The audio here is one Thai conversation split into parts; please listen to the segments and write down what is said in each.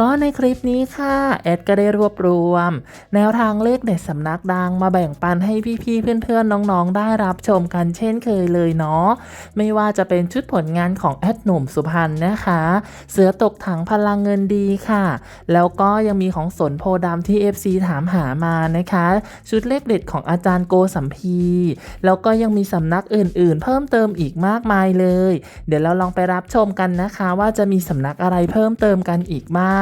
ก็ในคลิปนี้ค่ะแอดก็ได้รวบรวม แนวทางเลขเด็ดสำนักดังมาแบ่งปันให้พี่ๆเพื่อนๆน้องๆ ได้รับชมกันเช่นเคยเลยเนาะไม่ว่าจะเป็นชุดผลงานของแอดหนุ่มสุพรรณนะคะ เสือตกถังพลังเงินดีค่ะ แล้วก็ยังมีของสนโพดำที่ FC ถามหามานะคะ ชุดเลขเด็ดของอาจารย์โกสัมพีแล้วก็ยังมีสำนักอื่นๆ เพิ่มเติมอีกมากมายเลย เดี๋ยวเราลองไปรับชมกันนะคะ ว่าจะมีสำนักอะไรเพิ่มเติมกันอีกบ้าง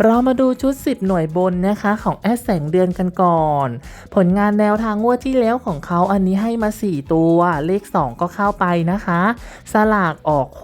เรามาดูชุด 10 หน่วยบนนะคะของแอดแสงเดือนกันก่อน ผลงานแนวทางงวดที่แล้วของเขาอันนี้ให้มา 4 ตัว เลข 2 ก็เข้าไปนะคะ สลากออก 662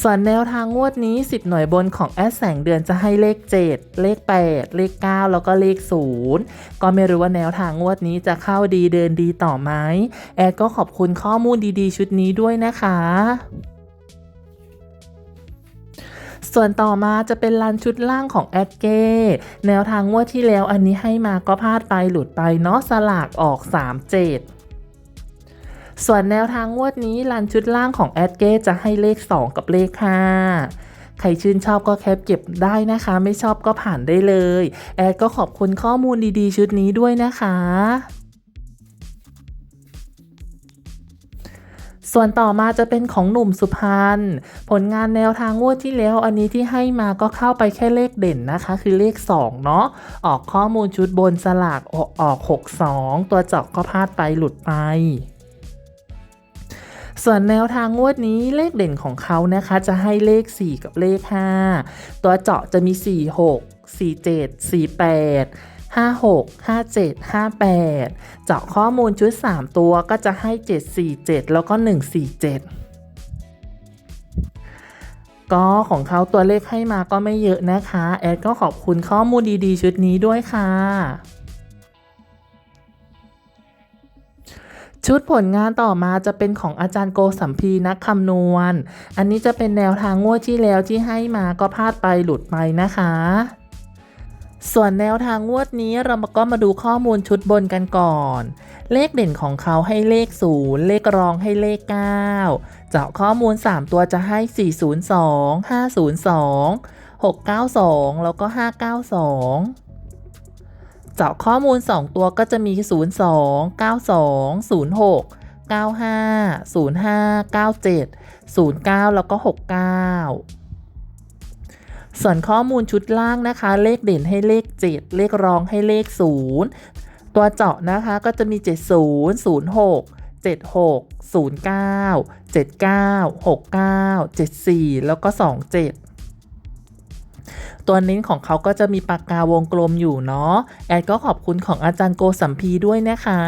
ส่วนแนวทางงวดนี้ 10 หน่วยบนของแอดแสงเดือนจะให้เลข 7 เลข 8 เลข 9 แล้วก็เลข 0 ก็ไม่รู้ว่าแนวทางงวดนี้จะเข้าดีเดินดีต่อไหมแอดก็ขอบคุณข้อมูลดีๆ ชุดนี้ด้วยนะคะ ส่วนต่อมาจะเป็นรันชุดล่างของแอดเก้แนวทางงวดที่แล้วอันนี้ให้มาก็พลาดไปหลุดไปเนาะสลากออก 37ส่วนแนวทางงวดนี้รันชุดล่างของแอดเก้จะให้เลข 2 กับเลข 5 ใครชื่นชอบก็แคปเก็บได้นะคะ ไม่ชอบก็ผ่านได้เลย แอดก็ขอบคุณข้อมูลดีๆ ชุดนี้ด้วยนะคะ ส่วนต่อมาจะเป็นของหนุ่มสุพรรณผลงานแนวทางงวดที่แล้วอันนี้ที่ให้มาก็เข้าไปแค่เลขเด่นนะคะ คือเลข 2 เนาะออกข้อมูลชุดบนสลากออกออก62 ตัวเจาะก็พลาดไปหลุดไปส่วนแนวทางงวดนี้เลขเด่นของเขานะคะ จะให้เลข 4 กับเลข 5 ตัวเจาะจะมี 4 6 4 7 4 8 56 57 58 เจาะข้อมูลชุด 3 ตัวก็จะให้ 747 แล้วก็ 147ก็ของเขาตัวเลขให้มาก็ไม่เยอะนะคะ แอดก็ขอบคุณข้อมูลดีๆ ชุดนี้ด้วยค่ะ ชุดผลงานต่อมาจะเป็นของอาจารย์โกสัมพีนักคำนวณ อันนี้จะเป็นแนวทางงวดที่แล้วที่ให้มาก็พลาดไปหลุดไปนะคะ ส่วนแนวทางงวดนี้เราก็มาดูข้อมูลชุดบนกันก่อน เลขเด่นของเขาให้เลข 0 เลขรองให้เลข 9 เจาะข้อมูล 3 ตัวจะให้ 402 502 692 แล้วก็ 592 เจาะข้อมูล 2 ตัวก็จะมี 02 92 06 95 05 97 09 แล้วก็ 69 ส่วนข้อมูลชุดล่างนะคะ เลขเด่นให้เลข 7 เลขรองให้เลข 0 ตัวเจาะนะคะก็จะมี 70 06 76 09 79 69 74 แล้วก็ 27ตัวเน้นของเขาก็จะมีปากกาวงกลมอยู่เนาะ แอดก็ขอบคุณของอาจารย์โกสัมพีด้วยนะคะ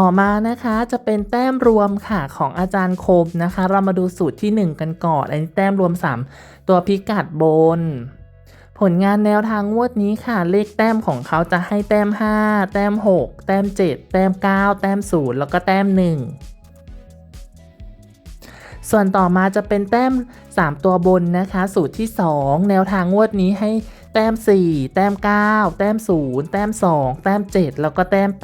ต่อมานะคะจะเป็นแต้มรวมค่ะของอาจารย์คมนะคะ เรามาดูสูตรที่ 1 กันก่อนอันนี้แต้มรวม 3 ตัวพิกัดบน ผลงานแนวทางงวดนี้ค่ะ เลขแต้มของเขาจะให้แต้ม 5 แต้ม 6 แต้ม 7 แต้ม 9 แต้ม 0 แล้วก็แต้ม 1ส่วนต่อมาจะเป็นแต้ม 3 ตัวบนนะคะ สูตรที่ 2 แนวทางงวดนี้ให้แต้ม 4 แต้ม 9 แต้ม 0 แต้ม 2 แต้ม 7 แล้วก็แต้ม 8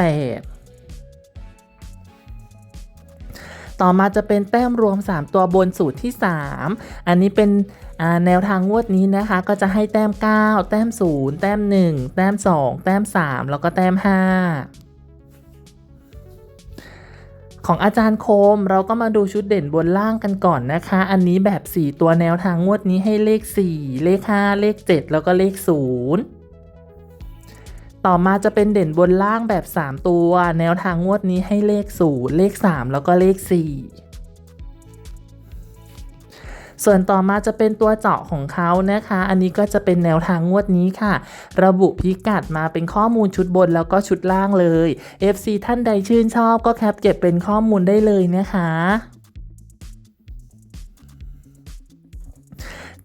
ต่อมาจะเป็นแต้มรวม 3 ตัวบนสูตรที่ 3 อันนี้เป็นแนวทางงวดนี้นะคะ ก็จะให้แต้ม 9 แต้ม 0 แต้ม 1 แต้ม 2 แต้ม 3 แล้วก็แต้ม 5ของอาจารย์โคมเราก็มาดูชุดเด่นบนล่างกันก่อนนะคะ อันนี้แบบ 4 ตัวแนวทางงวดนี้ให้เลข 4 เลข 5 เลข 7 แล้วก็เลข 0 ต่อมาจะเป็นเด่นบนล่างแบบ 3 ตัว แนวทางงวดนี้ให้เลข 0 เลข 3 แล้วก็เลข 4ส่วนต่อมาจะเป็นตัวเจาะของเขานะคะ อันนี้ก็จะเป็นแนวทางงวดนี้ค่ะ ระบุพิกัดมาเป็นข้อมูลชุดบนแล้วก็ชุดล่างเลย FC ท่านใดชื่นชอบก็แคปเก็บเป็นข้อมูลได้เลยนะคะ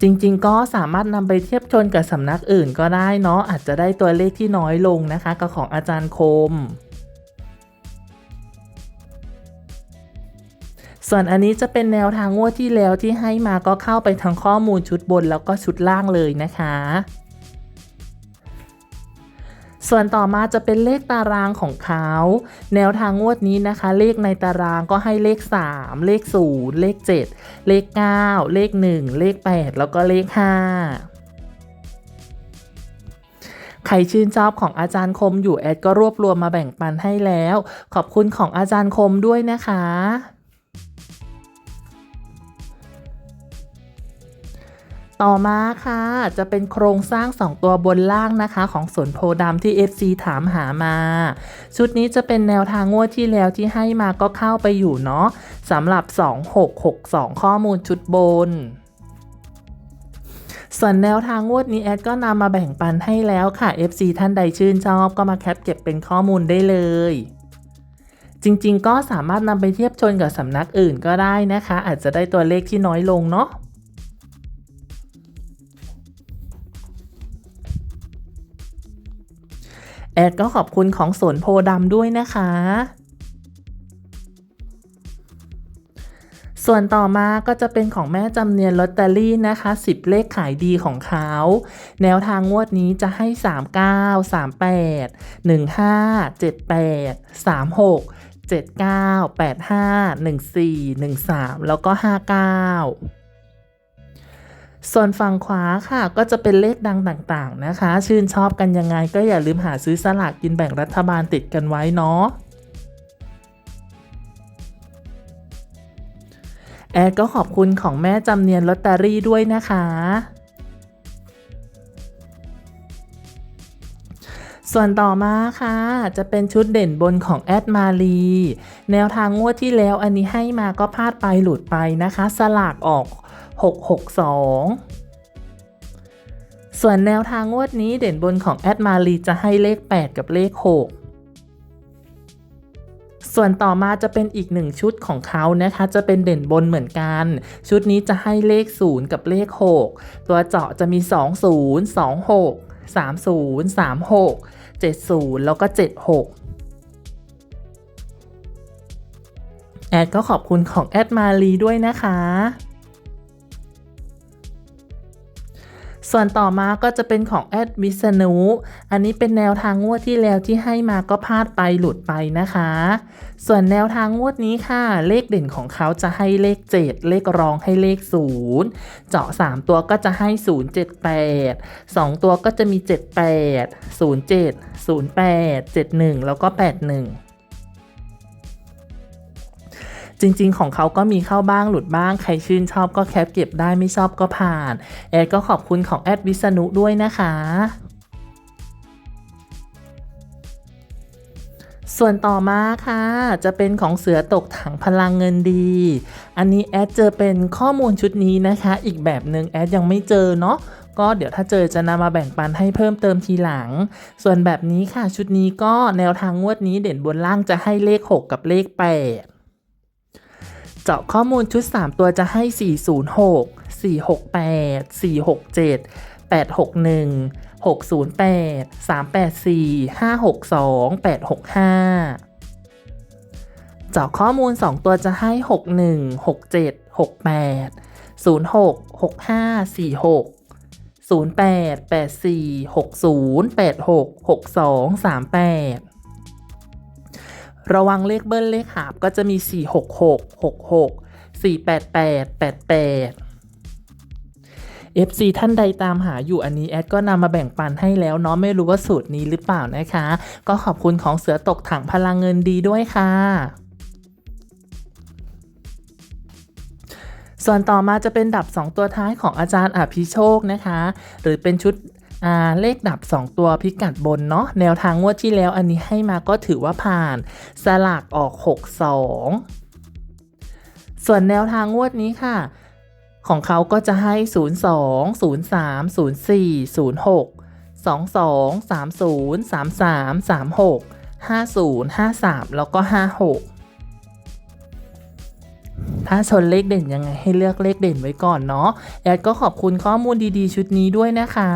จริงๆ ก็สามารถนำไปเทียบชนกับสำนักอื่นก็ได้เนาะอาจจะได้ตัวเลขที่น้อยลงนะคะกับของอาจารย์คม ส่วนอันนี้จะเป็นแนวทางงวดที่แล้วที่ให้มาก็เข้าไปทั้งข้อมูลชุดบนแล้วก็ชุดล่างเลยนะคะ ส่วนต่อมาจะเป็นเลขตารางของเขา แนวทางงวดนี้นะคะ เลขในตารางก็ให้เลข 3 เลข 0 เลข 7 เลข 9 เลข 1 เลข 8 แล้วก็เลข 5ใครชื่นชอบของอาจารย์คมอยู่แอดก็รวบรวมมาแบ่งปันให้แล้ว ขอบคุณของอาจารย์คมด้วยนะคะ ต่อมาค่ะ จะเป็นโครงสร้าง 2 ตัวบนล่างนะคะ ของสวนโพธิ์ดำที่ FC ถามหามา ชุดนี้จะเป็นแนวทางงวดที่แล้วที่ให้มาก็เข้าไปอยู่เนาะสำหรับ 2662 ข้อมูลชุดบน ส่วนแนวทางงวดนี้แอดก็นำมาแบ่งปันให้แล้วค่ะ FC ท่านใดชื่นชอบก็มาแคปเก็บเป็นข้อมูลได้เลยจริง ๆ ก็สามารถนำไปเทียบชนกับสำนักอื่นก็ได้นะคะ อาจจะได้ตัวเลขที่น้อยลงเนาะ แอดก็ขอบคุณของสวนโพดำด้วยนะคะ ส่วนต่อมาก็จะเป็นของแม่จำเนียนลอตเตอรี่นะคะ 10 เลขขายดีของเขา แนวทางงวดนี้จะให้ 39 38 15 78 36 79 85 14 13 แล้วก็ 59 ส่วนฝั่งขวาค่ะก็จะเป็นเลขดังต่างๆนะคะ ชื่นชอบกันยังไงก็อย่าลืมหาซื้อสลากกินแบ่งรัฐบาลติดกันไว้เนาะแอดก็ขอบคุณของแม่จำเนียนลอตเตอรี่ด้วยนะคะ ส่วนต่อมาค่ะ จะเป็นชุดเด่นบนของแอดมาลีแนวทางงวดที่แล้วอันนี้ให้มาก็พลาดไปหลุดไปนะคะ สลากออก 662 ส่วนแนวทางงวดนี้เด่นบนของแอดมาลีจะให้เลข 8 กับเลข 6 ส่วนต่อมาจะเป็นอีกหนึ่งชุดของเขานะคะ จะเป็นเด่นบนเหมือนกัน ชุดนี้จะให้เลข 0 กับเลข 6 ตัวเจาะจะมี 20 26 30 36 70 แล้วก็ 76แอดก็ขอบคุณของแอดมาลีด้วยนะคะ ส่วนต่อมาก็จะเป็นของแอดวิษณุอันนี้เป็นแนวทางงวดที่แล้วที่ให้มาก็พลาดไปหลุดไปนะคะ ส่วนแนวทางงวดนี้ค่ะ เลขเด่นของเขาจะให้เลข 7 เลขรองให้เลข 0 เจาะ 3 ตัวก็จะให้ 078 2 ตัวก็จะมี 78 07 08 71 แล้วก็ 81 จริง ๆ ของเขาก็มีเข้าบ้างหลุดบ้าง ใครชื่นชอบก็แคปเก็บได้ไม่ชอบก็ผ่าน แอดก็ขอบคุณของแอดวิษณุด้วยนะคะส่วนต่อมาค่ะ จะเป็นของเสือตกถังพลังเงินดี อันนี้แอดเจอเป็นข้อมูลชุดนี้นะคะ อีกแบบหนึ่งแอดยังไม่เจอเนาะก็เดี๋ยวถ้าเจอจะนำมาแบ่งปันให้เพิ่มเติมทีหลัง ส่วนแบบนี้ค่ะชุดนี้ก็แนวทางงวดนี้เด่นบนล่างจะให้เลข 6 กับเลข 8 เจาะข้อมูลชุด 3 ตัวจะให้ 406 468 467 861 608 384 562 865 เจาะข้อมูล 2 ตัวจะให้ 61 67 68 06 65 46 08 84 60 86 62 38 ระวังเลขเบิ้ลเลขหาบก็จะมี 466 66 488 88 FC ท่านใดตามหาอยู่อันนี้แอดก็นำมาแบ่งปันให้แล้วเนาะไม่รู้ว่าสูตรนี้หรือเปล่านะคะ ก็ขอบคุณของเสือตกถังพลังเงินดีด้วยค่ะส่วนต่อมาจะเป็นดับ 2 ตัวท้ายของอาจารย์อภิโชคนะคะ หรือเป็นชุด อ่าเลขดับ 2 ตัวพิกัดบนเนาะแนวทางงวดที่แล้วอันนี้ให้มาก็ถือว่าผ่าน สลากออก 62 ส่วนแนวทางงวดนี้ค่ะ ของเขาก็จะให้ 02 03 04 06 22 30 33 36 50 53 แล้วก็ 56 ถ้าชนเลขเด่นยังไงให้เลือกเลขเด่นไว้ก่อนเนาะ แอดก็ขอบคุณข้อมูลดีๆ ชุดนี้ด้วยนะคะ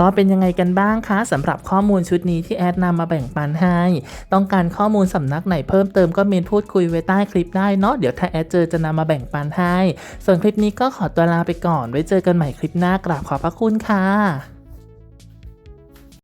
ก็เป็นยังไงกันบ้างคะสำหรับข้อมูลชุดนี้ที่แอดนำมาแบ่งปันให้ ต้องการข้อมูลสำนักไหนเพิ่มเติมก็เมนพูดคุยไว้ใต้คลิปได้เนาะเดี๋ยวถ้าแอดเจอจะนำมาแบ่งปันให้ ส่วนคลิปนี้ก็ขอตัวลาไปก่อนไว้เจอกันใหม่คลิปหน้ากราบขอบพระคุณค่ะ